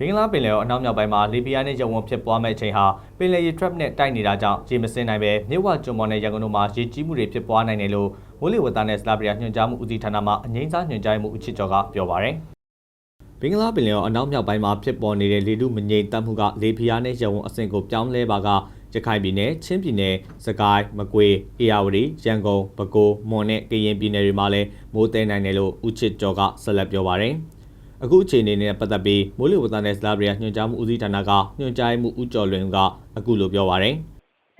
ဘင်္ဂလားပင်လယ်ော်အနောက်မြောက်ပိုင်းမှာလီဘီယာနဲ့ရုံဝန်ဖြစ်ပွားမဲ့အချိန်ဟာပင်လယ်ရေ trap နဲ့တိုက်နေတာကြောင့်ရေမစင်းနိုင်ပဲမြစ်ဝကျွန်းပေါ်နဲ့ရန်ကုန်တို့မှာရေကြီးမှုတွေဖြစ်ပွားနိုင်တယ်လို့မိုးလေဝသနဲ့စလာပရီယာညွှန်ကြားမှုဦးစီးဌာနမှအငိမ့်စားညွှန်ကြားမှုဦးချစ်ကျော်ကပြောပါရယ်ဘင်္ဂလားပင်လယ်ော်အနောက်မြောက်ပိုင်းမှာဖြစ်ပေါ်နေတဲ့လေထုမငြိမ်သက်မှုကလေဘီယာနဲ့ရုံဝန်အဆင့်ကိုပြောင်းလဲပါကရခိုင်ပြည်နယ်ချင်းပြည်နယ်စကိုင်းမကွေးအေရဝတီရန်ကုန်ပဲခူးမွန်နဲ့ကရင်ပြည်နယ်တွေမှာလည်းမိုးတဲနိုင်တယ်လို့ဦးချစ်ကျော်ကဆက်လက်ပြောပါရယ် အခုအခြေအနေနဲ့ပတ်သက်ပြီးမိုးလေဝသနဲ့စလာပရီယာညွှန်ကြားမှုဦးစီးဌာနကညွှန်ကြားမှုဦးကျော်လွင်ကအခုလိုပြောပါရယ်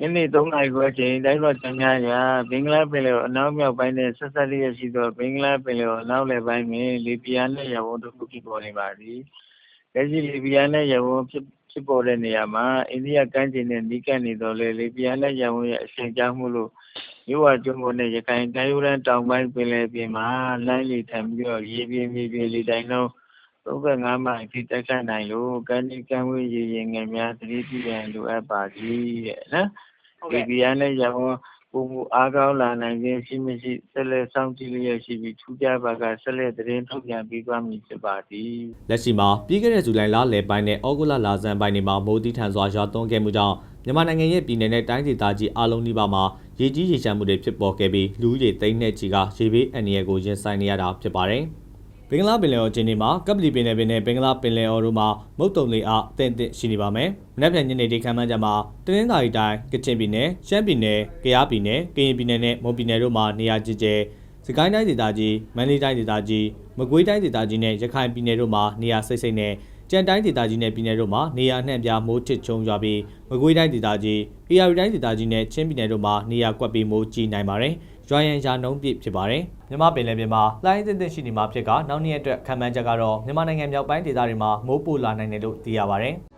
ညနေ3နာရီခွဲချိန်တိုင်းတော်ကျန်းများရာဘင်္ဂလားပင်လယ်အော်အနောက်မြောက်ပိုင်းနဲ့ဆက်ဆက်လျက်ရှိသောဘင်္ဂလားပင်လယ်အော်အနောက်လယ်ပိုင်းတွင်လီဘီယာနှင့်ရဝန်းတစ်ခုဖြစ်ပေါ်နေပါသည်။လက်ရှိလီဘီယာနှင့်ရဝန်းဖြစ်ဖြစ်ပေါ်တဲ့နေရာမှာအိန္ဒိယကမ်းခြေနှင့်နီးကပ်နေသောလေလီဘီယာနှင့်ရဝန်းရဲ့အချိန်ကြာမှုလို့မြို့ဝကျွန်းပေါ်နဲ့ရခိုင်ကမ်းရိုးတန်းတောင်ပိုင်းပင်လယ်ပြင်မှာလိုင်းလီထံပြီးတော့ရေပြင်းမြေပြင်းလေတိုင်းလုံး 35မိုင်အထိတက်ခတ်နိုင်လို့ကမ်းဒီကမ်းဝေးရေရင်ငယ်များသတိပြုရန်လိုအပ်ပါသည်တဲ့နော်။ဒီဒီယန်နဲ့ရအောင်ပုံမူအားကောင်းလာနိုင်ခြင်းရှိမရှိဆက်လက်စောင့်ကြည့်လျက်ရှိပြီးထူးခြားပါကဆက်လက်သတင်းထုတ်ပြန်ပေးသွားမည်ဖြစ်ပါသည်လက်ရှိမှာပြီးခဲ့တဲ့ဇူလိုင်လလယ်ပိုင်းနဲ့ဩဂုတ်လလဆန်းပိုင်းတွေမှာမိုးတိထန်စွာရွာသွန်းခဲ့မှုကြောင့်မြန်မာနိုင်ငံရဲ့ပြည်내နဲ့တိုင်းဒေသကြီးအလုံးနီးပါးမှာရေကြီးရေရှမ်းမှုတွေဖြစ်ပေါ်ခဲ့ပြီးလူဦးရေသိန်းနဲ့ချီကရေဘေးအန္တရာယ်ကိုရင်ဆိုင်နေရတာဖြစ်ပါတယ်။ ဘင်္ဂလားပင်လယ်အော်ကျင်းဒီမှာကပလီပင်နယ်ပင်နဲ့ဘင်္ဂလားပင်လယ်အော်တို့မှာမုတ်တုံလေအားအသင့်အသင့်ရှိနေပါမယ်။မနေ့ပြန်ညနေဒီခမ်းမန်းကြမှာတနင်္သာရီတိုင်းကချင်ပြည်နယ်ရှမ်းပြည်နယ်ကယားပြည်နယ်ကရင်ပြည်နယ်နဲ့မွန်ပြည်နယ်တို့မှာနေရာကျကျစကိုင်းတိုင်းဒေသကြီးမန္တလေးတိုင်းဒေသကြီးမကွေးတိုင်းဒေသကြီးနဲ့ရခိုင်ပြည်နယ်တို့မှာနေရာစိတ်စိတ်နဲ့ကြံတိုင်းဒေသကြီးနဲ့ပြည်နယ်တို့မှာနေရာနှံ့ပြားမိုးထစ်ချုံရွာပြီးမကွေးတိုင်းဒေသကြီး၊အေရရီတိုင်းဒေသကြီးနဲ့ချင်းပြည်နယ်တို့မှာနေရာကွက်ပြီးမိုးကြီးနိုင်ပါတယ်။ ရွာရန်ရာနှုံးပြည့်ဖြစ်ပါတယ်။မြန်မာပင်လယ်ပြင်မှာလှိုင်းအသင့်အသင့်ရှိနေမှာဖြစ်ကနောက်နေ့အတွက်ခံမှန်းချက်ကတော့မြန်မာနိုင်ငံမြောက်ပိုင်းဒေသတွေမှာမိုးပိုလာနိုင်တယ်လို့သိရပါတယ်။